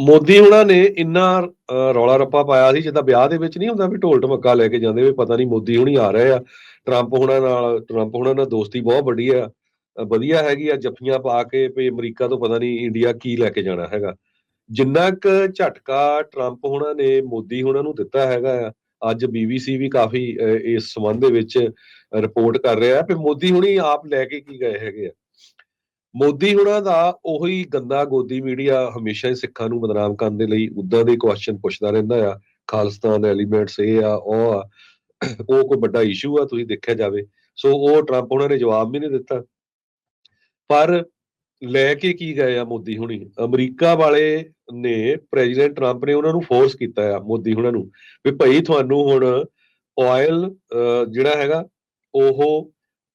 ਮੋਦੀ ਹੁਣਾਂ ਨੇ ਇੰਨਾ ਅ, ਰੌਲਾ ਰੱਪਾ ਪਾਇਆ ਸੀ ਜਿੱਦਾਂ ਵਿਆਹ ਦੇ ਵਿੱਚ ਨਹੀਂ ਹੁੰਦਾ ਵੀ ਢੋਲ ਢਮੱਕਾ ਲੈ ਕੇ ਜਾਂਦੇ ਵੀ ਪਤਾ ਨਹੀਂ ਮੋਦੀ ਹੁਣੀ ਆ ਰਹੇ ਆ। ਟਰੰਪ ਹੁਣਾਂ ਨਾਲ ਟਰੰਪ ਹੁਣਾਂ ਨਾਲ ਦੋਸਤੀ ਬਹੁਤ ਵੱਡੀ ਆ ਵਧੀਆ ਹੈਗੀ ਆ ਜੱਫੀਆਂ ਪਾ ਕੇ ਵੀ ਅਮਰੀਕਾ ਤੋਂ ਪਤਾ ਨਹੀਂ ਇੰਡੀਆ ਕੀ ਲੈ ਕੇ ਜਾਣਾ ਹੈਗਾ। ਜਿੰਨਾ ਕੁ ਝਟਕਾ ਟਰੰਪ ਹੁਣਾਂ ਨੇ ਮੋਦੀ ਹੁਣਾਂ ਨੂੰ ਦਿੱਤਾ ਹੈਗਾ ਆ ਅੱਜ ਬੀਬੀਸੀ ਵੀ ਕਾਫੀ ਇਸ ਸੰਬੰਧ ਦੇ ਵਿੱਚ ਰਿਪੋਰਟ ਕਰ ਰਿਹਾ ਵੀ ਮੋਦੀ ਹੁਣੀ ਆਪ ਲੈ ਕੇ ਕੀ ਗਏ ਹੈਗੇ ਆ। ਮੋਦੀ ਹੁਣਾਂ ਦਾ ਉਹੀ ਗੰਦਾ ਗੋਦੀ ਮੀਡੀਆ ਹਮੇਸ਼ਾ ਹੀ ਸਿੱਖਾਂ ਨੂੰ ਬਦਨਾਮ ਕਰਨ ਦੇ ਲਈ ਉਦਾਂ ਦੇ ਕੁਐਸਚਨ ਪੁੱਛਦਾ ਰਹਿੰਦਾ ਆ। ਖਾਲਿਸਤਾਨ ਐਲੀਮੈਂਟਸ ਇਹ ਆ, ਉਹ ਆ। ਉਹ ਕੋਈ ਵੱਡਾ ਇਸ਼ੂ ਆ, ਤੁਸੀਂ ਦੇਖਿਆ ਜਾਵੇ। ਸੋ ਉਹ ਟਰੰਪ ਉਹਨਾਂ ਨੇ ਜਵਾਬ ਵੀ ਨਹੀਂ ਦਿੱਤਾ। ਪਰ ਲੈ ਕੇ ਕੀ ਗਏ ਆ ਮੋਦੀ ਹੁਣੀ? ਅਮਰੀਕਾ ਵਾਲੇ ਨੇ ਪ੍ਰੈਜ਼ੀਡੈਂਟ ਟਰੰਪ ਨੇ ਉਹਨਾਂ ਨੂੰ ਫੋਰਸ ਕੀਤਾ ਆ, ਮੋਦੀ ਹੁਣਾਂ ਨੂੰ। ਵੀ ਭਾਈ ਤੁਹਾਨੂੰ ਹੁਣ ਆਇਲ ਜਿਹੜਾ ਹੈਗਾ, ਉਹ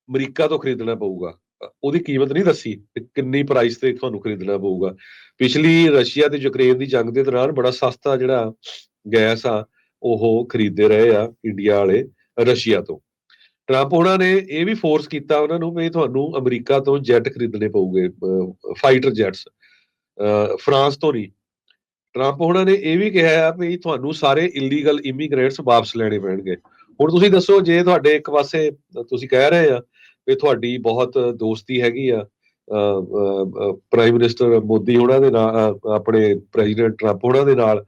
ਅਮਰੀਕਾ ਤੋਂ ਖਰੀਦਣਾ ਪਊਗਾ। ਉਹਦੀ ਕੀਮਤ ਨਹੀਂ ਦੱਸੀ ਕਿੰਨੀ ਪ੍ਰਾਈਸ ਤੇ ਤੁਹਾਨੂੰ ਖਰੀਦਣਾ ਪਊਗਾ। ਪਿਛਲੀ ਰਸ਼ੀਆ ਤੇ ਯੂਕਰੇਨ ਦੀ ਜੰਗ ਦੇ ਦੌਰਾਨ ਬੜਾ ਸਸਤਾ ਜਿਹੜਾ ਗੈਸ ਆ, ਉਹ ਖਰੀਦਦੇ ਰਹੇ ਆ ਇੰਡੀਆ ਵਾਲੇ ਰਸ਼ੀਆ ਤੋਂ। ਟਰੰਪ ਉਹਨਾਂ ਨੇ ਇਹ ਵੀ ਫੋਰਸ ਕੀਤਾ ਉਹਨਾਂ ਨੂੰ ਵੀ ਤੁਹਾਨੂੰ ਅਮਰੀਕਾ ਤੋਂ ਜੈਟ ਖਰੀਦਣੇ ਪਊਗੇ ਫਾਈਟਰ ਜੈਟਸ ਫਰਾਂਸ ਤੋਂ ਨਹੀਂ। ਟਰੰਪ ਉਹਨਾਂ ਨੇ ਇਹ ਵੀ ਕਿਹਾ ਆ ਵੀ ਤੁਹਾਨੂੰ ਸਾਰੇ ਇਲੀਗਲ ਇਮੀਗ੍ਰੇਟਸ ਵਾਪਸ ਲੈਣੇ ਪੈਣਗੇ। ਹੁਣ ਤੁਸੀਂ ਦੱਸੋ, ਜੇ ਤੁਹਾਡੇ ਇੱਕ ਪਾਸੇ ਤੁਸੀਂ ਕਹਿ ਰਹੇ ਆ ਵੀ ਤੁਹਾਡੀ ਬਹੁਤ ਦੋਸਤੀ ਹੈਗੀ ਆ ਪ੍ਰਾਈਮ ਮਿਨਿਸਟਰ ਮੋਦੀ ਉਹਨਾਂ ਦੇ ਨਾਲ ਆਪਣੇ ਪ੍ਰੈਜ਼ੀਡੈਂਟ ਟਰੰਪ ਉਹਨਾਂ ਦੇ ਨਾਲ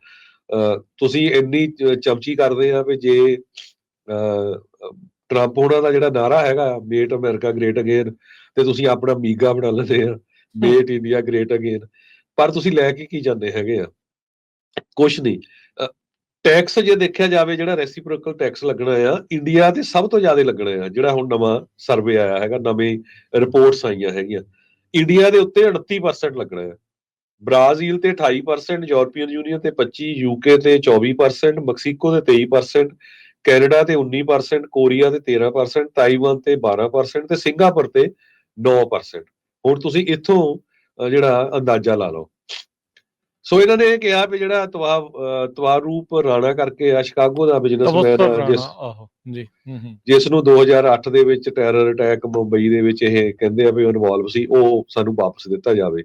ਤੁਸੀਂ ਇੰਨੀ ਚਮਚੀ ਕਰਦੇ ਆ ਵੀ ਜੇ ਟਰੰਪ ਉਹਨਾਂ ਦਾ ਜਿਹੜਾ ਨਾਰਾ ਹੈਗਾ ਮੇਟ ਅਮਰੀਕਾ ਗ੍ਰੇਟ ਅਗੇਨ ਤੇ ਤੁਸੀਂ ਆਪਣਾ ਮੀਗਾ ਬਣਾ ਲੈਂਦੇ ਆ ਮੇਟ ਇੰਡੀਆ ਗ੍ਰੇਟ ਅਗੇਨ ਪਰ ਤੁਸੀਂ ਲੈ ਕੇ ਕੀ ਜਾਂਦੇ ਹੈਗੇ ਆ? ਕੁਛ ਨਹੀਂ। ਟੈਕਸ ਜੇ ਦੇਖਿਆ ਜਾਵੇ ਜਿਹੜਾ ਰੈਸਿਪਰੋਕਲ ਟੈਕਸ ਲੱਗਣਾ ਆ ਇੰਡੀਆ ਤੇ ਸਭ ਤੋਂ ਜ਼ਿਆਦਾ ਲੱਗਣਾ ਆ, ਜਿਹੜਾ ਹੁਣ ਨਵਾਂ ਸਰਵੇ ਆਇਆ ਹੈਗਾ, ਨਵੇਂ ਰਿਪੋਰਟਸ ਆਈਆਂ ਹੈਗੀਆਂ ਇੰਡੀਆ ਦੇ ਉੱਤੇ 38% ਲੱਗਣਾ ਆ। ਬ੍ਰਾਜ਼ੀਲ ਤੇ 28% ਯੂਰਪੀਅਨ ਯੂਨੀਅਨ ਤੇ 25 ਯੂਕੇ ਤੇ 24% ਮੈਕਸੀਕੋ ਤੇ 23% ਕੈਨੇਡਾ ਤੇ 19% ਕੋਰੀਆ ਤੇ 13% ਤਾਈਵਾਨ ਤੇ 12% ਤੇ ਸਿੰਗਾਪੁਰ ਤੇ 9% ਹੁਣ ਤੁਸੀਂ ਇੱਥੋਂ ਜਿਹੜਾ ਅੰਦਾਜ਼ਾ ਲਾ ਲਓ। ਸੋ ਇਹਨਾਂ ਨੇ ਇਹ ਕਿਹਾ ਵੀ ਜਿਹੜਾ ਤਵਾ ਤਵਾਰੂਪ ਰਾਣਾ ਕਰਕੇ ਆ ਸ਼ਿਕਾਗੋ ਦਾ ਬਿਜ਼ਨਸਮੈਨ ਜਿਸ ਆਹੋ ਜੀ ਹੂੰ ਹੂੰ। ਜਿਸ ਨੂੰ 2008 ਦੇ ਵਿੱਚ ਟੈਰਰ ਅਟੈਕ ਮੁੰਬਈ ਦੇ ਵਿੱਚ ਇਹ ਕਹਿੰਦੇ ਆ ਵੀ ਇਨਵੋਲਵ ਸੀ ਉਹ ਸਾਨੂੰ ਵਾਪਸ ਦਿੱਤਾ ਜਾਵੇ।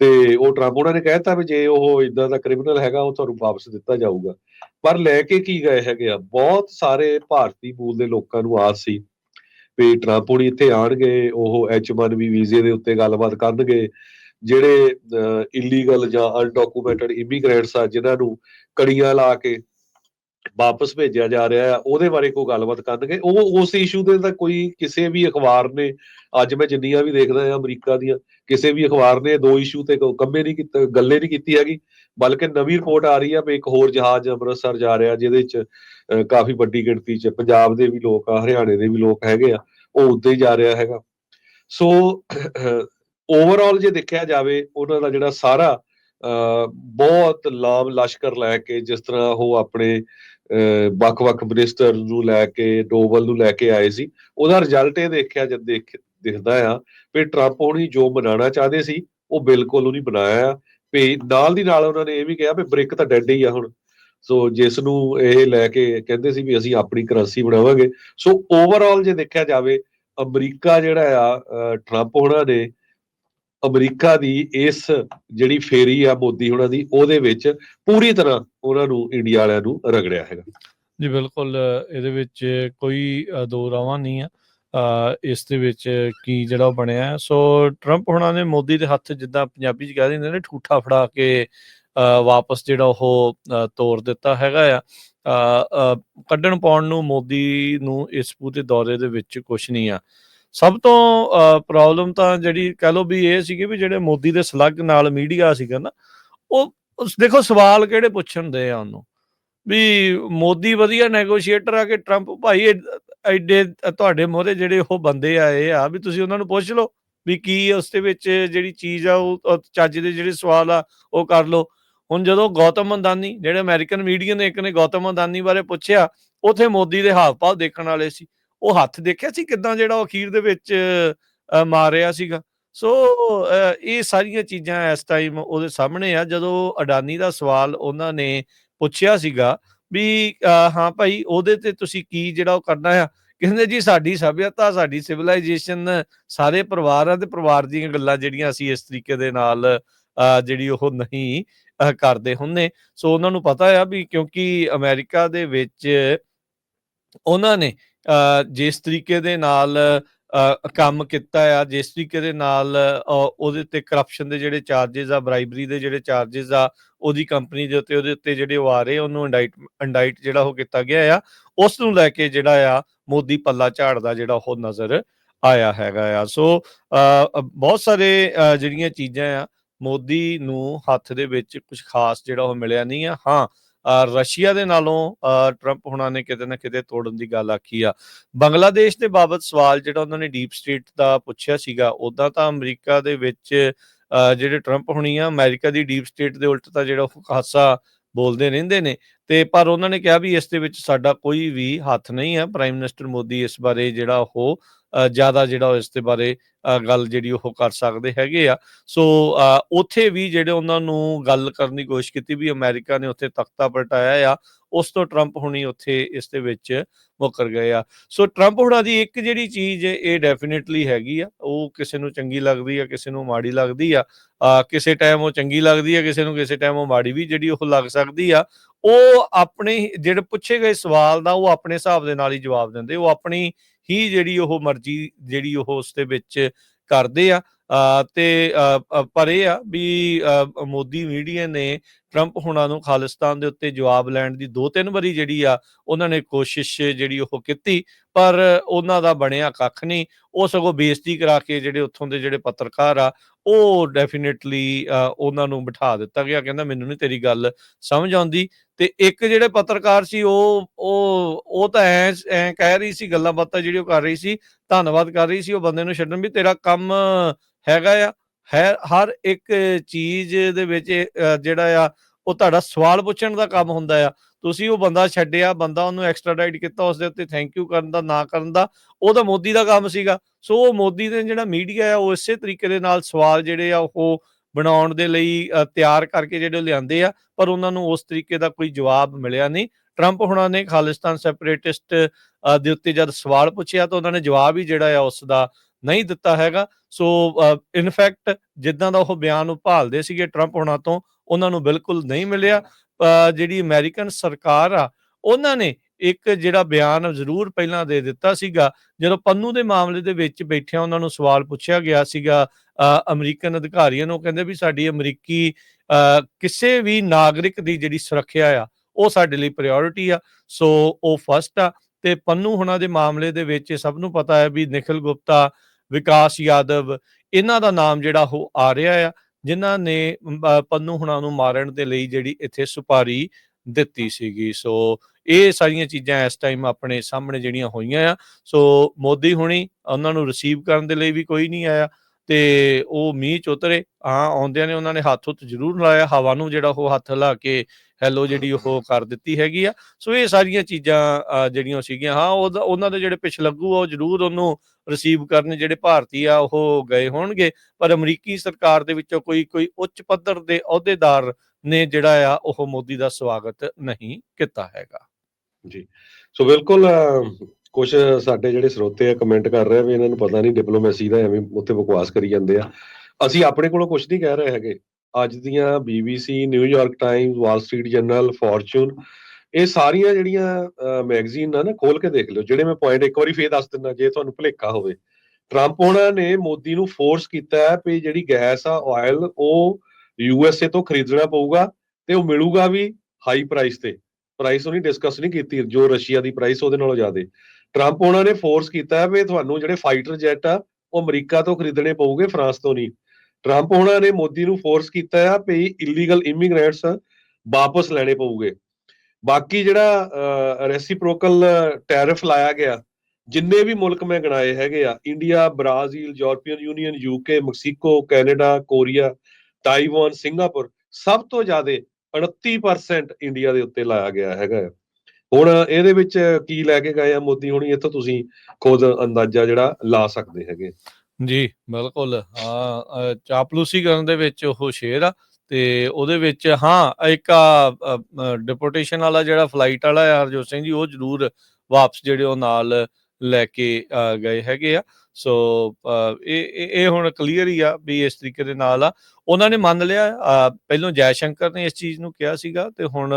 ਤੇ ਉਹ ਟਰੰਪ ਉਹਨਾਂ ਨੇ ਕਹਿਤਾ ਵੀ ਜੇ ਉਹ ਇਦਾਂ ਦਾ ਕ੍ਰਿਮੀਨਲ ਹੈਗਾ ਉਹ ਤੁਹਾਨੂੰ ਵਾਪਸ ਦਿੱਤਾ ਜਾਊਗਾ। ਪਰ ਲੈ ਕੇ ਕੀ ਗਏ ਹੈਗੇ ਆ? ਬਹੁਤ ਸਾਰੇ ਭਾਰਤੀ ਮੂਲ ਦੇ ਲੋਕਾਂ ਨੂੰ ਆਸ ਸੀ ਵੀ ਟਰੰਪ ਹੁਣੀ ਇੱਥੇ ਆਣਗੇ ਉਹ H1B ਵੀਜ਼ੇ ਦੇ ਉੱਤੇ ਗੱਲਬਾਤ ਕਰਨਗੇ। ਜਿਹੜੇ ਇਲੀਗਲ ਜਾਂ ਅਨਡਾਕੂਮੈਂਟਡ ਇਮੀਗ੍ਰੈਂਟਸ ਆ, ਜਿਨ੍ਹਾਂ ਨੂੰ ਕੜੀਆਂ ਲਾ ਕੇ ਵਾਪਸ ਭੇਜਿਆ ਜਾ ਰਿਹਾ ਆ, ਉਹਦੇ ਬਾਰੇ ਕੋਈ ਗੱਲਬਾਤ ਕਰਨਗੇ? ਉਹ, ਉਸ ਇਸ਼ੂ ਦੇ ਤਾਂ ਕੋਈ ਕਿਸੇ ਵੀ ਅਖਬਾਰ ਨੇ, ਅੱਜ ਮੈਂ ਜਿੰਨੀਆਂ ਵੀ ਦੇਖਦਾ ਆ ਅਮਰੀਕਾ ਦੀਆਂ, ਕਿਸੇ ਵੀ ਅਖਬਾਰ ਨੇ ਦੋ ਇਸ਼ੂ ਤੇ ਕੰਮੇ ਨਹੀਂ ਕੀਤਾ, ਗੱਲੇ ਨਹੀਂ ਕੀਤੀ ਹੈਗੀ। ਬਲਕਿ ਨਵੀਂ ਰਿਪੋਰਟ ਆ ਰਹੀ ਹੈ ਵੀ ਇੱਕ ਹੋਰ ਜਹਾਜ਼ ਅੰਮ੍ਰਿਤਸਰ ਜਾ ਰਿਹਾ, ਜਿਹਦੇ ਚ ਕਾਫੀ ਵੱਡੀ ਗਿਣਤੀ ਚ ਪੰਜਾਬ ਦੇ ਵੀ ਲੋਕ ਆ, ਹਰਿਆਣੇ ਦੇ ਵੀ ਲੋਕ ਹੈਗੇ ਆ, ਉਹ ਉੱਤੇ ਹੀ ਜਾ ਰਿਹਾ ਹੈਗਾ। ਸੋ ਓਵਰਆਲ ਜੇ ਦੇਖਿਆ ਜਾਵੇ ਉਹਨਾਂ ਦਾ ਜਿਹੜਾ ਸਾਰਾ ਅ, ਬਹੁਤ ਲਾਮ ਲਸ਼ਕਰ ਲੈ ਕੇ ਜਿਸ ਤਰ੍ਹਾਂ ਉਹ ਆਪਣੇ ਵੱਖ-ਵੱਖ ਮਿਨਿਸਟਰ ਨੂੰ ਲੈ ਕੇ ਡੋਵਲ ਨੂੰ ਲੈ ਕੇ ਆਏ ਸੀ। ਉਹਦਾ ਰਿਜ਼ਲਟ ਇਹ ਦੇਖਿਆ ਜਦ ਦਿਖਦਾ ਆ ਵੀ ਟਰੰਪ ਹੋਣੀ ਜੋ ਬਣਾਉਣਾ ਚਾਹਦੇ ਸੀ ਉਹ ਬਿਲਕੁਲ ਉਹ ਨਹੀਂ ਬਣਾਇਆ ਵੀ ਨਾਲ ਦੀ ਨਾਲ ਉਹਨਾਂ ਨੇ ਇਹ ਵੀ ਕਿਹਾ ਵੀ ਬ੍ਰਿਕ ਤਾਂ ਡੈਡ ਹੀ ਆ ਹੁਣ। ਸੋ ਜਿਸ ਨੂੰ ਇਹ ਲੈ ਕੇ ਕਹਿੰਦੇ ਸੀ ਵੀ ਅਸੀਂ ਆਪਣੀ ਕਰੰਸੀ ਬਣਾਵਾਂਗੇ। ਸੋ ਓਵਰਆਲ ਜੇ ਦੇਖਿਆ ਜਾਵੇ ਅਮਰੀਕਾ ਜਿਹੜਾ ਆ ਟਰੰਪ ਹੋਣਾ ਨੇ ਅਮਰੀਕਾ ਦੀ ਇਸ ਜਿਹੜੀ ਫੇਰੀ ਆ ਮੋਦੀ ਹੋਣਾ ਦੀ ਉਹਦੇ ਵਿੱਚ ਪੂਰੀ ਤਰ੍ਹਾਂ ਉਹਨਾਂ ਨੂੰ ਇੰਡੀਆ ਵਾਲਿਆਂ ਨੂੰ ਰਗੜਿਆ ਹੈਗਾ। ਜੀ ਬਿਲਕੁਲ ਇਹਦੇ ਵਿੱਚ ਕੋਈ ਦੋ ਰਾਵਾਂ ਨਹੀਂ ਆ। ਇਸ ਦੇ ਵਿੱਚ ਕੀ ਜਿਹੜਾ ਬਣਿਆ। ਸੋ ਟਰੰਪ ਹੁਣਾਂ ਨੇ ਮੋਦੀ ਦੇ ਹੱਥ ਜਿੱਦਾਂ ਪੰਜਾਬੀ ਚ ਕਹਿ ਦਿੰਦੇ ਨੇ ਠੂਠਾ ਫੜਾ ਕੇ ਅ, ਵਾਪਸ ਜਿਹੜਾ ਉਹ ਅ, ਤੋਰ ਦਿੱਤਾ ਹੈਗਾ ਆ। ਕੱਢਣ ਪਾਉਣ ਨੂੰ ਮੋਦੀ ਨੂੰ ਇਸ ਪੂਰੇ ਦੌਰੇ ਦੇ ਵਿੱਚ ਕੁਝ ਨਹੀਂ ਆ। ਸਭ ਤੋਂ ਪ੍ਰੋਬਲਮ ਤਾਂ ਜਿਹੜੀ ਕਹਿ ਲਓ ਵੀ ਇਹ ਸੀਗੀ ਵੀ ਜਿਹੜੇ ਮੋਦੀ ਦੇ ਸਲੱਗ ਨਾਲ ਮੀਡੀਆ ਸੀਗਾ ਨਾ, ਉਹ ਦੇਖੋ ਸਵਾਲ ਕਿਹੜੇ ਪੁੱਛਣ ਦੇ ਆ ਉਹਨੂੰ? ਵੀ ਮੋਦੀ ਵਧੀਆ ਨੈਗੋਸ਼ੀਏਟਰ ਆ ਕਿ ਟਰੰਪ ਭਾਈ ਐ- ਐਡੇ ਤੁਹਾਡੇ ਮੋਹਰੇ ਜਿਹੜੇ ਉਹ ਬੰਦੇ ਆਏ ਆ, ਵੀ ਤੁਸੀਂ ਉਹਨਾਂ ਨੂੰ ਪੁੱਛ ਲਓ ਵੀ ਕੀ ਉਸ ਦੇ ਵਿੱਚ ਜਿਹੜੀ ਚੀਜ਼ ਆ, ਉਹ ਚੱਜ ਦੇ ਜਿਹੜੇ ਸਵਾਲ ਆ, ਉਹ ਕਰ ਲਓ। ਹੁਣ ਜਦੋਂ ਗੌਤਮ ਅੰਦਾਨੀ ਜਿਹੜੇ ਅਮਰੀਕਨ ਮੀਡੀਆ ਨੇ ਇੱਕ ਨੇ ਗੌਤਮ ਅੰਦਾਨੀ ਬਾਰੇ ਪੁੱਛਿਆ, ਉਥੇ ਮੋਦੀ ਦੇ ਹਾਵ ਭਾਵ ਦੇਖਣ ਵਾਲੇ ਸੀ। ਉਹ ਹੱਥ ਦੇਖਿਆ ਸੀ ਕਿਦਾਂ ਜਿਹੜਾ ਉਹ ਅਖੀਰ ਦੇ ਵਿੱਚ ਮਾਰ ਰਿਹਾ ਸੀਗਾ। ਸੋ ਇਹ ਸਾਰੀਆਂ ਚੀਜ਼ਾਂ ਇਸ ਟਾਈਮ ਉਹਦੇ ਸਾਹਮਣੇ ਆ। ਜਦੋਂ ਅਡਾਨੀ ਦਾ ਸਵਾਲ ਉਹਨਾਂ ਨੇ ਪੁੱਛਿਆ ਸੀਗਾ ਵੀ ਹਾਂ ਭਾਈ ਉਹਦੇ ਤੇ ਤੁਸੀਂ ਕੀ ਜਿਹੜਾ ਉਹ ਕਰਨਾ ਆ? ਕਹਿੰਦੇ ਜੀ ਸਾਡੀ ਸਭਿਅਤਾ ਸਾਡੀ ਸਿਵਲਾਈਜੇਸ਼ਨ ਸਾਰੇ ਪਰਿਵਾਰਾਂ ਤੇ ਪਰਿਵਾਰ ਦੀਆਂ ਗੱਲਾਂ ਜਿਹੜੀਆਂ ਅਸੀਂ ਇਸ ਤਰੀਕੇ ਦੇ ਨਾਲ ਅ, ਜਿਹੜੀ ਉਹ ਨਹੀਂ ਕਰਦੇ ਹੁੰਦੇ। ਸੋ ਉਹਨਾਂ ਨੂੰ ਪਤਾ ਆ ਵੀ ਕਿਉਂਕਿ ਅਮਰੀਕਾ ਦੇ ਵਿੱਚ ਉਹਨਾਂ ਨੇ ਜਿਸ ਤਰੀਕੇ ਦੇ ਨਾਲ ਕੰਮ ਕੀਤਾ ਆ, ਜਿਸ ਤਰੀਕੇ ਦੇ ਨਾਲ ਉਹਦੇ ਤੇ ਕਰਪਸ਼ਨ ਦੇ ਜਿਹੜੇ ਚਾਰजेस ਆ ਬ੍ਰਾਈਬਰੀ ਦੇ ਜਿਹੜੇ ਚਾਰजेस ਆ, ਉਹਦੀ ਕੰਪਨੀ ਦੇ ਉੱਤੇ, ਉਹਦੇ ਉੱਤੇ ਜਿਹੜੇ ਉਹ ਆ ਰਹੇ, ਉਹਨੂੰ ਇੰਡਾਈਟ ਇੰਡਾਈਟ ਜਿਹੜਾ ਉਹ ਕੀਤਾ ਗਿਆ ਆ, ਉਸ ਨੂੰ ਲੈ ਕੇ ਜਿਹੜਾ ਆ, ਮੋਦੀ ਪੱਲਾ ਝਾੜਦਾ ਜਿਹੜਾ ਉਹ ਨਜ਼ਰ ਆਇਆ ਹੈਗਾ ਆ। ਸੋ ਬਹੁਤ ਸਾਰੇ ਜਿਹੜੀਆਂ ਚੀਜ਼ਾਂ ਆ, ਮੋਦੀ ਨੂੰ ਹੱਥ ਦੇ ਵਿੱਚ ਕੁਝ ਖਾਸ ਜਿਹੜਾ ਉਹ ਮਿਲਿਆ ਨਹੀਂ ਆ। ਹਾਂ ਰਸ਼ੀਆ ਦੇ ਨਾਲੋਂ ਟਰੰਪ ਹੁਣਾਂ ਨੇ ਕਿਤੇ ਨਾ ਕਿਤੇ ਤੋੜਨ ਦੀ ਗੱਲ ਆਖੀ ਆ। ਬੰਗਲਾਦੇਸ਼ ਦੇ ਬਾਬਤ ਸਵਾਲ ਜਿਹੜਾ ਉਹਨਾਂ ਨੇ ਡੀਪ ਸਟੇਟ ਦਾ ਪੁੱਛਿਆ ਸੀਗਾ ਉਦਾਂ ਤਾਂ ਅਮਰੀਕਾ ਦੇ ਵਿੱਚ ਅ, ਜਿਹੜੇ ਟਰੰਪ ਹੁਣੀ ਆ ਅਮਰੀਕਾ ਦੀ ਡੀਪ ਸਟੇਟ ਦੇ ਉਲਟ ਤਾਂ ਜਿਹੜਾ ਉਹ ਖਾਸਾ ਬੋਲਦੇ ਰਹਿੰਦੇ ਨੇ। ਤੇ ਪਰ ਉਹਨਾਂ ਨੇ ਕਿਹਾ ਵੀ ਇਸ ਦੇ ਵਿੱਚ ਸਾਡਾ ਕੋਈ ਵੀ ਹੱਥ ਨਹੀਂ ਹੈ ਪ੍ਰਾਈਮ ਮਿਨਿਸਟਰ ਮੋਦੀ ਇਸ ਬਾਰੇ ਜਿਹੜਾ ਉਹ ਜ਼ਿਆਦਾ ਜਿਹੜਾ ਉਹ ਇਸ ਦੇ ਬਾਰੇ ਗੱਲ ਜਿਹੜੀ ਉਹ ਕਰ ਸਕਦੇ ਹੈਗੇ ਆ। ਸੋ ਅ, ਉੱਥੇ ਵੀ ਜਿਹੜੇ ਉਹਨਾਂ ਨੂੰ ਗੱਲ ਕਰਨ ਦੀ ਕੋਸ਼ਿਸ਼ ਕੀਤੀ ਵੀ ਅਮਰੀਕਾ ਨੇ ਉੱਥੇ ਤਖਤਾ ਪਲਟਾਇਆ ਆ ਉਸ ਤੋਂ ਟਰੰਪ ਹੁਣੀ ਉੱਥੇ ਇਸ ਦੇ ਵਿੱਚ ਮੁੱਕਰ ਗਏ ਆ। ਸੋ ਟਰੰਪ ਹੁਣਾਂ ਦੀ ਇੱਕ ਜਿਹੜੀ ਚੀਜ਼ ਇਹ ਡੈਫੀਨਿਟਲੀ ਹੈਗੀ ਆ ਉਹ ਕਿਸੇ ਨੂੰ ਚੰਗੀ ਲੱਗਦੀ ਆ ਕਿਸੇ ਨੂੰ ਮਾੜੀ ਲੱਗਦੀ ਆ ਕਿਸੇ ਟਾਈਮ ਉਹ ਚੰਗੀ ਲੱਗਦੀ ਆ ਕਿਸੇ ਨੂੰ ਕਿਸੇ ਟਾਈਮ ਉਹ ਮਾੜੀ ਵੀ ਜਿਹੜੀ ਉਹ ਲੱਗ ਸਕਦੀ ਆ ਉਹ ਆਪਣੇ ਜਿਹੜੇ ਪੁੱਛੇ ਗਏ ਸਵਾਲ ਦਾ ਉਹ ਆਪਣੇ ਹਿਸਾਬ ਦੇ ਨਾਲ ਹੀ ਜਵਾਬ ਦਿੰਦੇ ਉਹ ਆਪਣੀ ਹੀ ਜਿਹੜੀ ਉਹ ਮਰਜ਼ੀ ਜਿਹੜੀ ਉਹ ਉਸ ਦੇ ਵਿੱਚ ਕਰਦੇ ਆ। ਤੇ ਪਰ ਇਹ ਆ ਵੀ ਅ, ਮੋਦੀ ਮੀਡੀਆ ਨੇ ਟਰੰਪ ਹੁਣਾਂ ਨੂੰ ਖਾਲਿਸਤਾਨ ਦੇ ਉੱਤੇ ਜਵਾਬ ਲੈਣ ਦੀ ਦੋ ਤਿੰਨ ਵਾਰੀ ਜਿਹੜੀ ਆ, ਉਹਨਾਂ ਨੇ ਕੋਸ਼ਿਸ਼ ਜਿਹੜੀ ਉਹ ਕੀਤੀ, ਪਰ ਉਹਨਾਂ ਦਾ ਬਣਿਆ ਕੱਖ ਨਹੀਂ। ਉਹ ਸਗੋਂ ਬੇਇੱਜ਼ਤੀ ਕਰਾ ਕੇ ਜਿਹੜੇ ਉੱਥੋਂ ਦੇ ਜਿਹੜੇ ਪੱਤਰਕਾਰ ਆ, ਉਹ ਡੈਫੀਨਿਟਲੀ ਉਹਨਾਂ ਨੂੰ ਬਿਠਾ ਦਿੱਤਾ ਗਿਆ। ਕਹਿੰਦਾ, ਮੈਨੂੰ ਨਹੀਂ ਤੇਰੀ ਗੱਲ ਸਮਝ ਆਉਂਦੀ। ਤੇ ਇੱਕ ਜਿਹੜੇ ਪੱਤਰਕਾਰ ਸੀ, ਉਹ ਉਹ ਉਹ ਤਾਂ ਐ ਐ ਕਹਿ ਰਹੀ ਸੀ, ਗੱਲਾਂ ਬਾਤਾਂ ਜਿਹੜੀ ਉਹ ਕਰ ਰਹੀ ਸੀ, ਧੰਨਵਾਦ ਕਰ ਰਹੀ ਸੀ। ਉਹ ਬੰਦੇ ਨੂੰ ਛੱਡਣ ਵੀ ਤੇਰਾ ਕੰਮ ਹੈਗਾ ਆ। ਹੈ, ਹਰ ਇੱਕ ਚੀਜ਼ ਦੇ ਵਿੱਚ ਜਿਹੜਾ ਆ, ਉਹ ਤੁਹਾਡਾ ਸਵਾਲ ਪੁੱਛਣ ਦਾ ਕੰਮ ਹੁੰਦਾ ਆ। ਤੁਸੀਂ ਉਹ ਬੰਦਾ ਛੱਡਿਆ, ਬੰਦਾ ਉਹਨੂੰ ਐਕਸਟ੍ਰਾਡਾਈਟ ਕੀਤਾ ਉਸ ਦੇ ਉੱਤੇ ਥੈਂਕ ਯੂ ਕਰਨ ਦਾ, ਨਾ ਕਰਨ ਦਾ, ਉਹ ਤਾਂ ਮੋਦੀ ਦਾ ਕੰਮ ਸੀਗਾ। ਸੋ ਉਹ ਮੋਦੀ ਦੇ ਜਿਹੜਾ ਮੀਡੀਆ ਆ, ਉਹ ਇਸੇ ਤਰੀਕੇ ਦੇ ਨਾਲ ਸਵਾਲ ਜਿਹੜੇ ਆ, ਉਹ ਬਣਾਉਣ ਦੇ ਲਈ ਤਿਆਰ ਕਰਕੇ ਜਿਹੜੇ ਉਹ ਲਿਆਂਦੇ ਆ, ਪਰ ਉਹਨਾਂ ਨੂੰ ਉਸ ਤਰੀਕੇ ਦਾ ਕੋਈ ਜਵਾਬ ਮਿਲਿਆ ਨਹੀਂ। ਟਰੰਪ ਹੁਣਾਂ ਨੇ ਖਾਲਿਸਤਾਨ ਸੈਪਰੇਟਿਸਟ ਦੇ ਉੱਤੇ ਜਦ ਸਵਾਲ ਪੁੱਛਿਆ, ਤਾਂ ਉਹਨਾਂ ਨੇ ਜਵਾਬ ਹੀ ਜਿਹੜਾ ਆ ਉਸ ਦਾ ਨਹੀਂ ਦਿੱਤਾ ਹੈਗਾ। ਸੋ ਇਨਫੈਕਟ ਜਿੱਦਾਂ ਦਾ ਉਹ ਬਿਆਨ ਉਹ ਭਾਲਦੇ ਸੀਗੇ ਟਰੰਪ ਹੁਣਾਂ ਤੋਂ ਉਹਨਾਂ ਨੂੰ ਬਿਲਕੁਲ ਨਹੀਂ ਮਿਲਿਆ। ਜਿਹੜੀ ਅਮਰੀਕਨ ਸਰਕਾਰ ਆ ਉਹਨਾਂ ਨੇ ਇੱਕ ਜਿਹੜਾ ਬਿਆਨ ਜ਼ਰੂਰ ਪਹਿਲਾਂ ਦੇ ਦਿੱਤਾ ਸੀਗਾ। ਜਦੋਂ ਪੰਨੂ ਦੇ ਮਾਮਲੇ ਦੇ ਵਿੱਚ ਬੈਠਿਆਂ ਉਹਨਾਂ ਨੂੰ ਸਵਾਲ ਪੁੱਛਿਆ ਗਿਆ ਸੀਗਾ ਅਮਰੀਕਨ ਅਧਿਕਾਰੀਆਂ ਨੂੰ ਕਹਿੰਦੇ ਵੀ ਸਾਡੀ ਅਮਰੀਕੀ ਅ, ਕਿਸੇ ਵੀ ਨਾਗਰਿਕ ਦੀ ਜਿਹੜੀ ਸੁਰੱਖਿਆ ਆ ਉਹ ਸਾਡੇ ਲਈ ਪ੍ਰਾਇੋਰਟੀ ਆ। ਸੋ ਉਹ ਫਸਟ ਆ। ਤੇ ਪੰਨੂ ਹੁਣਾਂ ਦੇ ਮਾਮਲੇ ਦੇ ਵਿੱਚ ਇਹ ਸਭ ਨੂੰ ਪਤਾ ਹੈ ਵੀ ਨਿਖਿਲ ਗੁਪਤਾ ਵਿਕਾਸ ਯਾਦਵ ਇਹਨਾਂ ਦਾ ਨਾਮ ਜਿਹੜਾ ਉਹ ਆ ਰਿਹਾ ਆ ਜਿਨ੍ਹਾਂ ਨੇ ਅਮ, ਪੰਨੂ ਹੁਣਾਂ ਨੂੰ ਮਾਰਨ ਦੇ ਲਈ ਜਿਹੜੀ ਇੱਥੇ ਸੁਪਾਰੀ ਦਿੱਤੀ ਸੀਗੀ। ਸੋ ਇਹ ਸਾਰੀਆਂ ਚੀਜ਼ਾਂ ਇਸ ਟਾਈਮ ਆਪਣੇ ਸਾਹਮਣੇ ਜਿਹੜੀਆਂ ਹੋਈਆਂ ਆ। ਸੋ ਮੋਦੀ ਹੁਣੀ ਉਹਨਾਂ ਨੂੰ ਰਿਸੀਵ ਕਰਨ ਦੇ ਲਈ ਵੀ ਕੋਈ ਨਹੀਂ ਆਇਆ ਤੇ ਉਹ ਮੀਂਹ ਚ ਉਤਰੇ। ਹਾਂ ਆਉਂਦਿਆਂ ਨੇ ਉਹਨਾਂ ਨੇ ਹੱਥ ਉੱਤ ਜ਼ਰੂਰ ਲਾਇਆ। ਹਵਾ ਨੂੰ ਜਿਹੜਾ ਉਹ ਹੱਥ ਲਾ ਕੇ ਹੈਲੋ ਜਿਹੜੀ ਉਹ ਕਰ ਦਿੱਤੀ ਹੈਗੀ ਆ। ਸੋ ਇਹ ਸਾਰੀਆਂ ਚੀਜ਼ਾਂ ਜਿਹੜੀਆਂ ਸੀਗੀਆਂ, ਹਾਂ ਉਹਨਾਂ ਦੇ ਜਿਹੜੇ ਪਿਛਲੱਗੂ ਆ ਉਹ ਜ਼ਰੂਰ ਉਹਨੂੰ ਰਿਸੀਵ ਕਰਨ, ਜਿਹੜੇ ਭਾਰਤੀ ਆ, ਉਹ ਗਏ ਹੋਣਗੇ। ਪਰ ਅਮਰੀਕੀ ਸਰਕਾਰ ਦੇ ਵਿੱਚੋਂ ਕੋਈ ਕੋਈ ਉੱਚ ਪੱਧਰ ਦੇ ਅਹੁਦੇਦਾਰ ਨੇ ਜਿਹੜਾ ਆ, ਉਹ ਮੋਦੀ ਦਾ ਸਵਾਗਤ ਨਹੀਂ ਕੀਤਾ ਹੈਗਾ। ਜੀ। ਸੋ ਬਿਲਕੁਲ ਕੁਝ ਸਾਡੇ ਜਿਹੜੇ ਸਰੋਤੇ ਆ ਕਮੈਂਟ ਕਰ ਰਹੇ ਆ ਵੀ ਇਹਨਾਂ ਨੂੰ ਪਤਾ ਨਹੀਂ ਡਿਪਲੋਮੇਸੀ ਦਾ ਐਵੇਂ ਉੱਥੇ ਬਕਵਾਸ ਕਰੀ ਜਾਂਦੇ ਆ। ਅਸੀਂ ਆਪਣੇ ਕੋਲੋਂ ਕੁਝ ਨਹੀਂ ਕਹਿ ਰਹੇ ਹੈਗੇ। ਅੱਜ ਦੀਆਂ BBC New York Times Wall Street Journal Fortune ਇਹ ਸਾਰੀਆਂ ਜਿਹੜੀਆਂ ਮੈਗਜ਼ੀਨ ਆ ਨਾ ਖੋਲ ਕੇ ਦੇਖ ਲਿਓ। ਜਿਹੜੇ ਮੈਂ ਪੁਆਇੰਟ ਇੱਕ ਵਾਰੀ ਫੇਰ ਦੱਸ ਦਿੰਦਾ, ਜੇ ਤੁਹਾਨੂੰ ਭੁਲੇਖਾ ਹੋਵੇ। ਟਰੰਪ ਉਹਨਾਂ ਨੇ ਮੋਦੀ ਨੂੰ ਫੋਰਸ ਕੀਤਾ ਹੈ ਵੀ ਜਿਹੜੀ ਗੈਸ ਆ ਆਇਲ ਉਹ ਯੂਐਸਏ ਤੋਂ ਖਰੀਦਣਾ ਪਊਗਾ ਤੇ ਉਹ ਮਿਲੂਗਾ ਵੀ ਹਾਈ ਪ੍ਰਾਈਸ ਤੇ। ਪ੍ਰਾਈਸ ਉਹਨੇ ਡਿਸਕਸ ਨਹੀਂ ਕੀਤੀ, ਜੋ ਰਸ਼ੀਆ ਦੀ ਪ੍ਰਾਈਸ ਉਹਦੇ ਨਾਲੋਂ ਜ਼ਿਆਦਾ। ਟਰੰਪ ਉਹਨਾਂ ਨੇ ਫੋਰਸ ਕੀਤਾ ਵੀ ਤੁਹਾਨੂੰ ਜਿਹੜੇ ਫਾਈਟਰ ਜੈਟ ਆ, ਉਹ ਅਮਰੀਕਾ ਤੋਂ ਖਰੀਦਣੇ ਪਊਗੇ, ਫਰਾਂਸ ਤੋਂ ਨਹੀਂ। ਟਰੰਪ ਹੋਣਾ ਨੇ ਮੋਦੀ ਨੂੰ ਫੋਰਸ ਕੀਤਾ ਆ ਵੀ ਇਲੀਗਲ ਇਮੀਗ੍ਰੈਂਟਸ ਵਾਪਸ ਲੈਣੇ ਪਊਗੇ। ਬਾਕੀ ਜਿਹੜਾ ਰੈਸੀਪ੍ਰੋਕਲ ਟੈਰਿਫ ਲਾਇਆ ਗਿਆ, ਜਿੰਨੇ ਵੀ ਮੁਲਕ ਮੈਂ ਗਣਾਏ ਹੈਗੇ ਆ India Brazil European Union UK Mexico Canada Korea Taiwan Singapore ਸਭ ਤੋਂ ਜ਼ਿਆਦਾ 29% ਇੰਡੀਆ ਦੇ ਉੱਤੇ ਲਾਇਆ ਗਿਆ ਹੈਗਾ ਹੈ। ਹੁਣ ਇਹਦੇ ਵਿੱਚ ਕੀ ਲੈ ਕੇ ਗਏ ਆ ਮੋਦੀ ਹੁਣੀ? ਇੱਥੋਂ ਤੁਸੀਂ ਖੁਦ ਅੰਦਾਜ਼ਾ ਜਿਹੜਾ ਲਾ ਸਕਦੇ ਹੈਗੇ। ਜੀ ਬਿਲਕੁਲ। ਹਾਂ ਅ, ਚਾਪਲੂਸੀ ਕਰਨ ਦੇ ਵਿੱਚ ਉਹ ਸ਼ੇਰ ਆ ਤੇ ਉਹਦੇ ਵਿੱਚ ਹਾਂ ਇੱਕ ਡਿਪੋਰਟੇਸ਼ਨ ਵਾਲਾ ਜਿਹੜਾ ਫਲਾਈਟ ਵਾਲਾ ਆ ਹਰਜੋਤ ਸਿੰਘ ਜੀ ਉਹ ਜ਼ਰੂਰ ਵਾਪਸ ਜਿਹੜੇ ਉਹ ਨਾਲ ਲੈ ਕੇ ਅ, ਗਏ ਹੈਗੇ ਆ। ਸੋ ਅ, ਇਹ ਇਹ ਇਹ ਹੁਣ ਕਲੀਅਰ ਹੀ ਆ ਵੀ ਇਸ ਤਰੀਕੇ ਦੇ ਨਾਲ ਆ। ਉਹਨਾਂ ਨੇ ਮੰਨ ਲਿਆ ਅ, ਪਹਿਲੋਂ ਜੈ ਸ਼ੰਕਰ ਨੇ ਇਸ ਚੀਜ਼ ਨੂੰ ਕਿਹਾ ਸੀਗਾ ਤੇ ਹੁਣ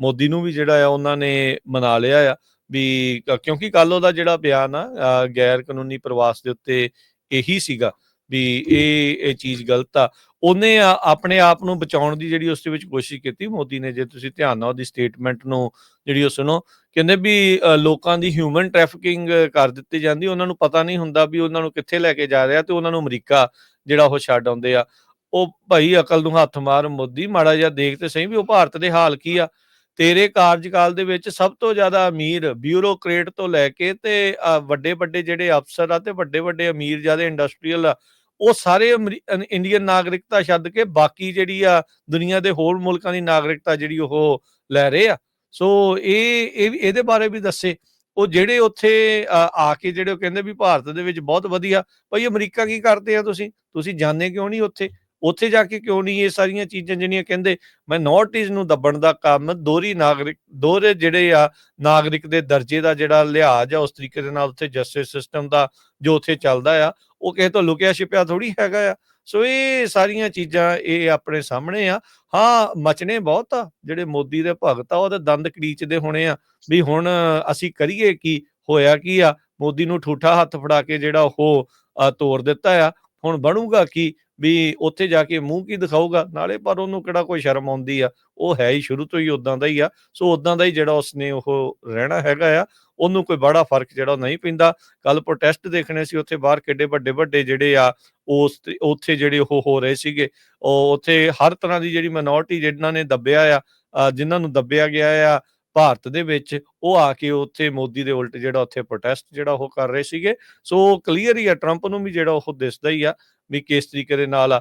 ਮੋਦੀ ਨੂੰ ਵੀ ਜਿਹੜਾ ਆ ਉਹਨਾਂ ਨੇ ਮਨਾ ਲਿਆ ਆ ਵੀ ਕ- ਕਿਉਂਕਿ ਕੱਲ ਉਹਦਾ ਜਿਹੜਾ ਬਿਆਨ ਆ ਅ, ਗੈਰ ਕਾਨੂੰਨੀ ਪ੍ਰਵਾਸ ਦੇ ਉੱਤੇ ਇਹੀ ਸੀਗਾ ਵੀ ਇਹ ਇਹ ਚੀਜ਼ ਗਲਤ ਆ। ਉਹਨੇ ਆਪਣੇ ਆਪ ਨੂੰ ਬਚਾਉਣ ਦੀ ਜਿਹੜੀ ਉਸ ਦੇ ਵਿੱਚ ਕੋਸ਼ਿਸ਼ ਕੀਤੀ ਮੋਦੀ ਨੇ ਜੇ ਤੁਸੀਂ ਧਿਆਨ ਨਾਲ ਉਹਦੀ ਸਟੇਟਮੈਂਟ ਨੂੰ ਜਿਹੜੀ ਉਹ ਸੁਣੋ ਕਹਿੰਦੇ ਵੀ ਅ, ਲੋਕਾਂ ਦੀ ਹਿਊਮਨ ਟ੍ਰੈਫਿਕਿੰਗ ਕਰ ਦਿੱਤੀ ਜਾਂਦੀ ਉਹਨਾਂ ਨੂੰ ਪਤਾ ਨਹੀਂ ਹੁੰਦਾ ਵੀ ਉਹਨਾਂ ਨੂੰ ਕਿੱਥੇ ਲੈ ਕੇ ਜਾ ਰਿਹਾ ਤੇ ਉਹਨਾਂ ਨੂੰ ਅਮਰੀਕਾ ਜਿਹੜਾ ਉਹ ਛੱਡ ਆਉਂਦੇ ਆ। ਉਹ ਭਾਈ ਅਕਲ ਨੂੰ ਹੱਥ ਮਾਰ ਮੋਦੀ ਮਾੜਾ ਜਿਹਾ ਦੇਖ ਤੇ ਸਹੀ ਵੀ ਉਹ ਭਾਰਤ ਦੇ ਹਾਲ ਕੀ ਆ। ਤੇਰੇ ਕਾਰਜਕਾਲ ਦੇ ਵਿੱਚ ਸਭ ਤੋਂ ਜ਼ਿਆਦਾ ਅਮੀਰ ਬਿਊਰੋਕ੍ਰੇਟ ਤੋਂ ਲੈ ਕੇ ਤੇ ਵੱਡੇ ਵੱਡੇ ਜਿਹੜੇ ਅਫਸਰ ਆ ਤੇ ਵੱਡੇ ਵੱਡੇ ਅਮੀਰ ਜ਼ਿਆਦਾ ਇੰਡਸਟਰੀਅਲ ਆ, ਉਹ ਸਾਰੇ ਅਮਰੀ- ਇੰਡੀਅਨ ਨਾਗਰਿਕਤਾ ਛੱਡ ਕੇ ਬਾਕੀ ਜਿਹੜੀ ਆ ਦੁਨੀਆ ਦੇ ਹੋਰ ਮੁਲਕਾਂ ਦੀ ਨਾਗਰਿਕਤਾ ਜਿਹੜੀ ਉਹ ਲੈ ਰਹੇ ਆ। ਸੋ ਇਹ ਇਹ ਵੀ- ਇਹਦੇ ਬਾਰੇ ਵੀ ਦੱਸੇ। ਉਹ ਜਿਹੜੇ ਉੱਥੇ ਆ ਕੇ ਜਿਹੜੇ ਉਹ ਕਹਿੰਦੇ ਵੀ ਭਾਰਤ ਦੇ ਵਿੱਚ ਬਹੁਤ ਵਧੀਆ, ਭਾਈ ਅਮਰੀਕਾ ਕੀ ਕਰਦੇ ਆ ਤੁਸੀਂ? ਤੁਸੀਂ ਜਾਣਦੇ ਕਿਉਂ ਨਹੀਂ ਉੱਥੇ? ਉੱਥੇ ਜਾ ਕੇ ਕਿਉਂ ਨਹੀਂ ਇਹ ਸਾਰੀਆਂ ਚੀਜ਼ਾਂ ਜਿਹੜੀਆਂ ਕਹਿੰਦੇ ਮੈਂ ਨਾਰਥ ਈਸਟ ਨੂੰ ਦੱਬਣ ਦਾ ਕੰਮ ਦੋਹਰੀ ਨਾਗਰਿਕ ਦੋਹਰੇ ਜਿਹੜੇ ਆ ਨਾਗਰਿਕ ਦੇ ਦਰਜੇ ਦਾ ਜਿਹੜਾ ਲਿਹਾਜ਼ ਆ ਉਸ ਤਰੀਕੇ ਦੇ ਨਾਲ ਉੱਥੇ ਜਸਟਿਸ ਸਿਸਟਮ ਦਾ ਜੋ ਉੱਥੇ ਚੱਲਦਾ ਆ ਉਹ ਕਿਸੇ ਤੋਂ ਲੁਕਿਆ ਛਿਪਿਆ ਥੋੜੀ ਹੈਗਾ ਆ। ਸੋ ਇਹ ਸਾਰੀਆਂ ਚੀਜ਼ਾਂ ਇਹ ਆਪਣੇ ਸਾਹਮਣੇ ਆ। ਹਾਂ ਮਚਨੇ ਬਹੁਤ ਆ ਜਿਹੜੇ ਮੋਦੀ ਦੇ ਭਗਤ ਆ ਉਹਦੇ ਦੰਦ ਕੜੀਚਦੇ ਹੋਣੇ ਆ ਵੀ ਹੁਣ ਅਸੀਂ ਕਰੀਏ ਕੀ ਹੋਇਆ ਕੀ ਆ? ਮੋਦੀ ਨੂੰ ਠੂਠਾ ਹੱਥ ਫੜਾ ਕੇ ਜਿਹੜਾ ਉਹ ਅ, ਤੋੜ ਦਿੱਤਾ ਆ। ਹੁਣ ਬਣੂਗਾ ਕੀ? ਵੀ ਉੱਥੇ ਜਾ ਕੇ ਮੂੰਹ ਕੀ ਦਿਖਾਊਗਾ? ਨਾਲੇ ਪਰ ਉਹਨੂੰ ਕਿਹੜਾ ਕੋਈ ਸ਼ਰਮ ਆਉਂਦੀ ਆ? ਉਹ ਹੈ ਹੀ ਸ਼ੁਰੂ ਤੋਂ ਹੀ ਉਦਾਂ ਦਾ ਹੀ ਆ। ਸੋ ਉਦਾਂ ਦਾ ਹੀ ਜਿਹੜਾ ਉਸਨੇ ਉਹ ਰਹਿਣਾ ਹੈਗਾ ਆ ਉਹਨੂੰ ਕੋਈ ਬੜਾ ਫ਼ਰਕ ਜਿਹੜਾ ਉਹ ਨਹੀਂ ਪੈਂਦਾ। ਕੱਲ ਪ੍ਰੋਟੈਸਟ ਦੇਖਣੇ ਸੀ ਉੱਥੇ ਬਾਹਰ ਕਿੱਡੇ ਵੱਡੇ ਵੱਡੇ ਜਿਹੜੇ ਆ ਉਸ ਉੱਥੇ ਜਿਹੜੇ ਉਹ ਹੋ ਰਹੇ ਸੀਗੇ। ਉਹ ਉੱਥੇ ਹਰ ਤਰ੍ਹਾਂ ਦੀ ਜਿਹੜੀ ਮਿਨੋਰਟੀ ਜਿਹਨਾਂ ਨੇ ਦੱਬਿਆ ਆ ਅ, ਜਿਨ੍ਹਾਂ ਨੂੰ ਦੱਬਿਆ ਗਿਆ ਆ ਭਾਰਤ ਦੇ ਵਿੱਚ ਉਹ ਆ ਕੇ ਉੱਥੇ ਮੋਦੀ ਦੇ ਉਲਟ ਜਿਹੜਾ ਉੱਥੇ ਪ੍ਰੋਟੈਸਟ ਜਿਹੜਾ ਉਹ ਕਰ ਰਹੇ ਸੀਗੇ। ਸੋ ਕਲੀਅਰ ਹੀ ਆ ਟਰੰਪ ਨੂੰ ਵੀ ਜਿਹੜਾ ਉਹ ਦਿਸਦਾ ਹੀ ਆ ਵੀ ਕਿਸ ਤਰੀਕੇ ਦੇ ਨਾਲ ਆ।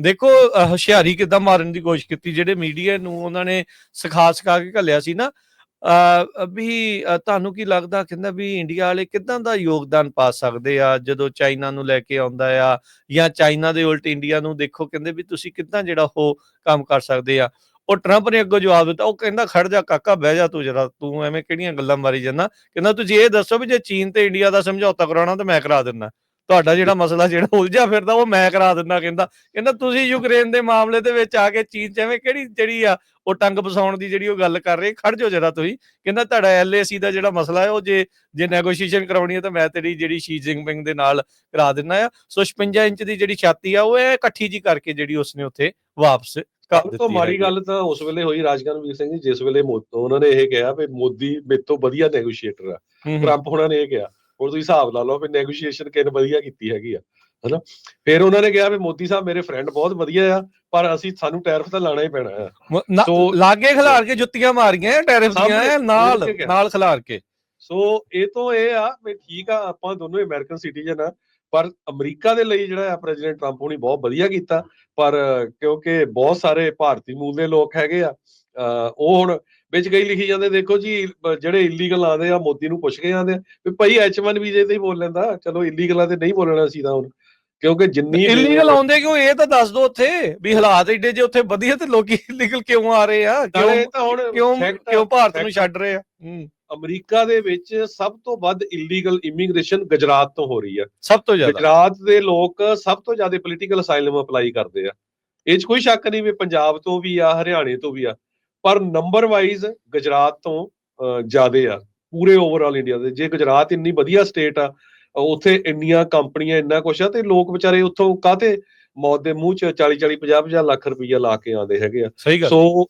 ਦੇਖੋ ਹੁਸ਼ਿਆਰੀ ਕਿਦਾਂ ਮਾਰਨ ਦੀ ਕੋਸ਼ਿਸ਼ ਕੀਤੀ ਜਿਹੜੇ ਮੀਡੀਆ ਨੂੰ ਉਹਨਾਂ ਨੇ ਸਿਖਾ ਸਿਖਾ ਕੇ ਘੱਲਿਆ ਸੀ ਨਾ ਅ, ਵੀ ਤੁਹਾਨੂੰ ਕੀ ਲੱਗਦਾ ਕਹਿੰਦਾ ਵੀ ਇੰਡੀਆ ਵਾਲੇ ਕਿਦਾਂ ਦਾ ਯੋਗਦਾਨ ਪਾ ਸਕਦੇ ਆ ਜਦੋਂ ਚਾਈਨਾ ਨੂੰ ਲੈ ਕੇ ਆਉਂਦਾ ਆ ਜਾਂ ਚਾਈਨਾ ਦੇ ਉਲਟ ਇੰਡੀਆ ਨੂੰ ਦੇਖੋ ਕਹਿੰਦੇ ਵੀ ਤੁਸੀਂ ਕਿਦਾਂ ਜਿਹੜਾ ਉਹ ਕੰਮ ਕਰ ਸਕਦੇ ਆ। ਉਹ ਟਰੰਪ ਨੇ ਅੱਗੋਂ ਜਵਾਬ ਦਿੱਤਾ, ਉਹ ਕਹਿੰਦਾ, ਖੜ ਜਾ ਕਾਕਾ, ਬਹਿ ਜਾ ਤੂੰ ਜਰਾ, ਤੂੰ ਐਵੇਂ ਕਿਹੜੀਆਂ ਗੱਲਾਂ ਮਾਰੀ ਜਾਂਦਾ? ਕਹਿੰਦਾ, ਤੁਸੀਂ ਇਹ ਦੱਸੋ ਵੀ ਜੇ ਚੀਨ ਤੇ ਇੰਡੀਆ ਦਾ ਸਮਝੌਤਾ ਕਰਾਉਣਾ ਤਾਂ ਮੈਂ ਕਰਾ ਦਿੰਦਾ। ਤੁਹਾਡਾ ਜਿਹੜਾ ਮਸਲਾ ਜਿਹੜਾ ਉਲਝਿਆ ਫਿਰਦਾ, ਉਹ ਮੈਂ ਕਰਾ ਦਿੰਦਾ, ਕਹਿੰਦਾ। ਕਹਿੰਦਾ, ਤੁਸੀਂ ਯੂਕਰੇਨ ਦੇ ਮਾਮਲੇ ਦੇ ਵਿੱਚ ਆ ਕੇ ਚੀਨ ਚ ਕਿਹੜੀ ਜਿਹੜੀ ਆ, ਉਹ ਟੰਗ ਫਸਾਉਣ ਦੀ ਜਿਹੜੀ ਉਹ ਗੱਲ ਕਰ ਰਹੇ? ਖੜ ਜਾਓ ਜਰਾ ਤੁਸੀਂ। ਕਹਿੰਦਾ, ਤੁਹਾਡਾ ਐਲਏਸੀ ਦਾ ਜਿਹੜਾ ਮਸਲਾ ਹੈ, ਉਹ ਜੇ ਜੇ ਨੈਗੋਸ਼ੀਏਸ਼ਨ ਕਰਾਉਣੀ ਹੈ ਤਾਂ ਮੈਂ ਤੇਰੀ ਜਿਹੜੀ ਸ਼ੀ ਜਿੰਪਿੰਗ ਦੇ ਨਾਲ ਕਰਾ ਦਿੰਦਾ ਆ। ਸੋ 56 ਇੰਚ ਦੀ ਜਿਹੜੀ ਛਾਤੀ ਆ, ਉਹ ਇਹ ਇਕੱਠੀ ਜੀ ਕਰਕੇ ਜਿਹੜੀ ਉਸਨੇ ਉੱਥੇ ਵਾਪਸ ਦਿੱਤੀ ਤੋਂ ਹੈਗੀ। ਗੱਲ ਤਾਂ ਉਸ ਵੇਲੇ ਹੋਈ ਰਾਜਕਰਨਵੀਰ ਸਿੰਘ ਜੀ ਜਿਸ ਵੇਲੇ ਉਹਨਾਂ ਨੇ ਇਹ ਕਿਹਾ ਵੀ ਮੋਦੀ ਮੇਰੇ ਤੋਂ ਵਧੀਆ ਨੈਗੋਸ਼ੀਏਟਰ ਆ। ਟਰੰਪ ਉਹਨਾਂ ਨੇ ਇਹ ਕਿਹਾ ਹੁਣ ਤੁਸੀਂ ਹਿਸਾਬ ਲਾ ਲਓ ਵੀ ਨੈਗੋਸ਼ੀਏਸ਼ਨ ਕਿੰਨ ਵਧੀਆ ਕੀਤੀ ਹੈਗੀ ਆ ਹਨਾ ਫਿਰ ਉਹਨਾਂ ਨੇ ਕਿਹਾ ਵੀ ਮੋਦੀ ਸਾਹਿਬ ਮੇਰੇ ਫਰੈਂਡ ਬਹੁਤ ਵਧੀਆ ਆ ਪਰ ਅਸੀਂ ਸਾਨੂੰ ਟੈਰਿਫ ਤਾਂ ਲਾਣਾ ਹੀ ਪੈਣਾ ਆ ਸੋ- ਲਾਗੇ ਖਿਲਾਰ ਕੇ ਜੁੱਤੀਆਂ ਮਾਰੀਆਂ ਟੈਰਿਫ ਦੀਆਂ ਨਾਲ। ਨਾਲ ਖਿਲਾਰ ਕੇ ਸੋ ਇਹ ਤੋਂ ਇਹ ਆ ਵੀ ਠੀਕ ਆ ਆਪਾਂ ਦੋਨੋਂ ਅਮਰੀਕਨ ਸਿਟੀਜ਼ਨ ਆ ਪਰ ਅਮਰੀਕਾ ਦੇ ਲਈ ਜਿਹੜਾ ਪ੍ਰੈਜ਼ੀਡੈਂਟ ਟਰੰਪ ਹੁਣੀ ਬਹੁਤ ਵਧੀਆ ਕੀਤਾ ਪਰ ਕਿਉਂਕਿ ਬਹੁਤ ਸਾਰੇ ਭਾਰਤੀ ਮੂਲ ਦੇ ਲੋਕ ਹੈਗੇ ਆ ਉਹ ਹੁਣ ਵਿੱਚ ਕਈ ਲਿਖੀ ਜਾਂਦੇ ਦੇਖੋ ਜੀ ਜਿਹੜੇ ਇਲੀਗਲ ਆਉਂਦੇ ਆ ਮੋਦੀ ਨੂੰ ਪੁੱਛ ਕੇ ਜਾਂਦੇ ਆ ਵੀ ਭਾਈ H1 ਵੀਜ਼ੇ ਤੇ ਹੀ ਬੋਲ ਲੈਂਦਾ ਚਲੋ ਇਲੀਗਲਾਂ ਤੇ ਨਹੀਂ ਬੋਲਣਾ ਸੀ ਤਾਂ ਹੁਣ ਕਿਉਂਕਿ ਜਿੰਨੀ ਇਲੀਗਲ ਆਉਂਦੇ ਕਿਉਂ? ਇਹ ਤਾਂ ਦੱਸ ਦੋ ਉੱਥੇ ਵੀ ਹਾਲਾਤ ਏਡੇ ਜੇ ਉੱਥੇ ਵਧੀਆ ਤੇ ਲੋਕੀ ਇਲੀਗਲ ਕਿਉਂ ਆ ਰਹੇ ਆ? ਕਿਉਂ ਕਿਉਂ ਭਾਰਤ ਨੂੰ ਛੱਡ ਰਹੇ ਆ? ਹੂੰ, ਅਮਰੀਕਾ ਦੇ ਵਿੱਚ ਸਭ ਤੋਂ ਵੱਧ ਇਲੀਗਲ ਇਮੀਗ੍ਰੇਸ਼ਨ ਗੁਜਰਾਤ ਤੋਂ ਹੋ ਰਹੀ ਆ। ਸਭ ਤੋਂ ਜ਼ਿਆਦਾ? ਗੁਜਰਾਤ ਦੇ ਲੋਕ ਸਭ ਤੋਂ ਜ਼ਿਆਦਾ ਪੋਲੀਟੀਕਲ ਅਸਾਈਲਮ ਅਪਲਾਈ ਕਰਦੇ ਆ। ਇਹ 'ਚ ਕੋਈ ਸ਼ੱਕ ਨਹੀਂ ਵੀ ਪੰਜਾਬ ਤੋਂ ਵੀ ਆ ਹਰਿਆਣੇ ਤੋਂ ਵੀ ਆ ਪਰ ਨੰਬਰ ਵਾਈਜ਼ ਗੁਜਰਾਤ ਤੋਂ ਜ਼ਿਆਦੇ ਆ ਪੂਰੇ ਓਵਰਆਲ ਇੰਡੀਆ ਦੇ। ਜੇ ਗੁਜਰਾਤ ਇੰਨੀ ਵਧੀਆ ਸਟੇਟ ਆ ਉੱਥੇ ਇੰਨੀਆਂ ਕੰਪਨੀਆਂ ਇੰਨਾ ਕੁਛ ਆ ਤੇ ਲੋਕ ਵਿਚਾਰੇ ਉੱਥੋਂ ਕਾਹਤੇ ਮੌਤ ਦੇ ਮੂੰਹ 'ਚ 40 40 50 50 ਲੱਖ ਰੁਪਈਆ ਲਾ ਕੇ ਆਉਂਦੇ ਹੈਗੇ ਆ। ਸੋ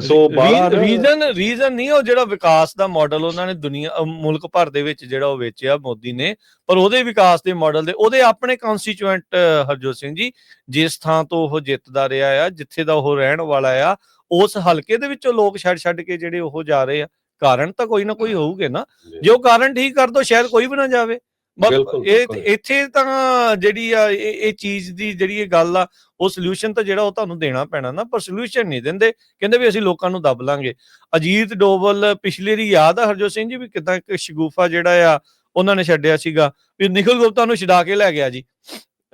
ਸੋ ਬਾਹਰ ਰੀਜ਼ਨ ਰੀਜ਼ਨ ਨਹੀਂ ਉਹ ਜਿਹੜਾ ਵਿਕਾਸ ਦਾ ਮਾਡਲ ਉਹਨਾਂ ਨੇ ਦੁਨੀਆ ਮੁਲਕ ਭਰ ਦੇ ਵਿੱਚ ਜਿਹੜਾ ਉਹ ਵੇਚਿਆ ਮੋਦੀ ਨੇ ਪਰ ਉਹਦੇ ਵਿਕਾਸ ਦੇ ਮਾਡਲ ਦੇ ਉਹਦੇ ਆਪਣੇ ਕਨਸਟੀਚੁਐਂਟ ਹਰਜੋਤ ਸਿੰਘ ਜੀ ਜਿਸ ਥਾਂ ਤੋਂ ਉਹ ਜਿੱਤਦਾ ਰਿਹਾ ਆ ਜਿੱਥੇ ਦਾ ਉਹ ਰਹਿਣ ਵਾਲਾ ਆ ਉਸ ਹਲਕੇ ਦੇ ਵਿੱਚੋਂ ਲੋਕ ਛੱਡ ਛੱਡ ਕੇ ਜਿਹੜੇ ਉਹ ਜਾ ਰਹੇ ਆ। ਕਾਰਨ ਤਾਂ ਕੋਈ ਨਾ ਕੋਈ ਹੋਊਗੇ ਨਾ। ਜੇ ਉਹ ਕਾਰਨ ਠੀਕ ਕਰ ਦੋ ਸ਼ਾਇਦ ਕੋਈ ਵੀ ਨਾ ਜਾਵੇ। ਬਿਲਕੁਲ, ਇਹ ਬਿਲਕੁਲ। ਇੱਥੇ ਤਾਂ ਜਿਹੜੀ ਆ ਇਹ ਇਹ ਚੀਜ਼ ਦੀ ਜਿਹੜੀ ਇਹ ਗੱਲ ਆ ਉਹ ਸੋਲੂਸ਼ਨ ਤਾਂ ਜਿਹੜਾ ਉਹ ਤੁਹਾਨੂੰ ਦੇਣਾ ਪੈਣਾ ਨਾ ਪਰ ਸੋਲੂਸ਼ਨ ਨਹੀਂ ਦਿੰਦੇ। ਕਹਿੰਦੇ ਵੀ ਅਸੀਂ ਲੋਕਾਂ ਨੂੰ ਦੱਬ ਲਾਂਗੇ। ਅਜੀਤ ਡੋਵਲ ਪਿਛਲੇ ਦੀ ਯਾਦ ਆ ਹਰਜੋਤ ਸਿੰਘ ਜੀ ਵੀ ਕਿਦਾਂ ਇੱਕ ਸ਼ਗੂਫਾ ਜਿਹੜਾ ਆ ਉਹਨਾਂ ਨੇ ਛੱਡਿਆ ਸੀਗਾ। ਵੀ ਨਿਖਿਲ ਗੁਪਤਾ ਨੂੰ ਛਡਾ ਕੇ ਲੈ ਗਿਆ ਜੀ।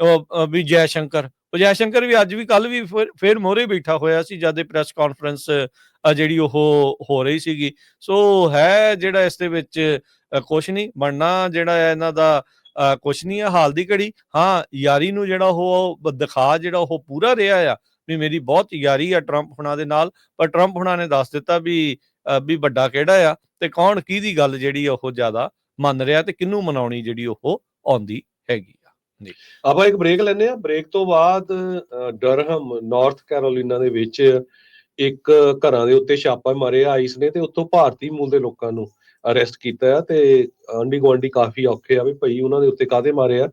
ਉਹ ਅ, ਵੀ ਜੈ ਸ਼ੰਕਰ। ਉਹ ਜੈ ਸ਼ੰਕਰ ਵੀ ਅੱਜ ਵੀ ਕੱਲ ਵੀ ਫਿਰ- ਫਿਰ ਮੋਰੇ ਬੈਠਾ ਹੋਇਆ ਸੀ ਜਦ ਇਹ ਪ੍ਰੈਸ ਕਾਨਫਰੰਸ ਜਿਹੜੀ ਉਹ ਹੋ ਰਹੀ ਸੀਗੀ। ਸੋ ਹੈ ਜਿਹੜਾ ਇਸ ਦੇ ਵਿੱਚ ਕੁਛ ਨਹੀਂ ਬਣਨਾ ਜਿਹੜਾ ਹੈ ਇਹਨਾਂ ਦਾ ਕੁਛ ਨਹੀਂ ਆ ਹਾਲ ਦੀ ਘੜੀ। ਹਾਂ, ਯਾਰੀ ਨੂੰ ਜਿਹੜਾ ਉਹ ਦਿਖਾ ਜਿਹੜਾ ਉਹ ਪੂਰਾ ਰਿਹਾ ਆ ਵੀ ਮੇਰੀ ਬਹੁਤ ਯਾਰੀ ਆ ਟਰੰਪ ਹੁਣਾਂ ਦੇ ਨਾਲ। ਪਰ ਟਰੰਪ ਹੁਣਾਂ ਨੇ ਦੱਸ ਦਿੱਤਾ ਵੀ ਵੀ ਵੱਡਾ ਕਿਹੜਾ ਆ ਤੇ ਕੌਣ ਕਿਹਦੀ ਗੱਲ ਜਿਹੜੀ ਆ ਉਹ ਜ਼ਿਆਦਾ ਮੰਨ ਰਿਹਾ ਤੇ ਕਿਹਨੂੰ ਮਨਾਉਣੀ ਜਿਹੜੀ ਉਹ ਆਉਂਦੀ ਹੈਗੀ ਆ। ਆਪਾਂ ਇੱਕ ਬ੍ਰੇਕ ਲੈਨੇ ਆ ਬ੍ਰੇਕ ਤੋਂ ਬਾਅਦ ਡਰਹਮ ਨਾਰਥ ਕੈਰੋਲੀਨਾ ਦੇ ਵਿੱਚ ਇੱਕ ਘਰਾਂ ਦੇ ਉੱਤੇ ਛਾਪਾ ਮਾਰਿਆ ਆਈਸ ਨੇ ਤੇ ਉੱਥੋਂ ਭਾਰਤੀ ਮੂਲ ਦੇ ਲੋਕਾਂ ਨੂੰ। ਅਰੈਸਟ ਕੀਤਾ ਆ ਤੇ ਆਂਢੀ ਗੁਆਂਢੀ ਕਾਫੀ ਔਖੇ ਆ ਵੀ ਭਈ ਉਹਨਾਂ ਦੇ ਉੱਤੇ ਕਾਹਦੇ ਮਾਰੇ ਆ।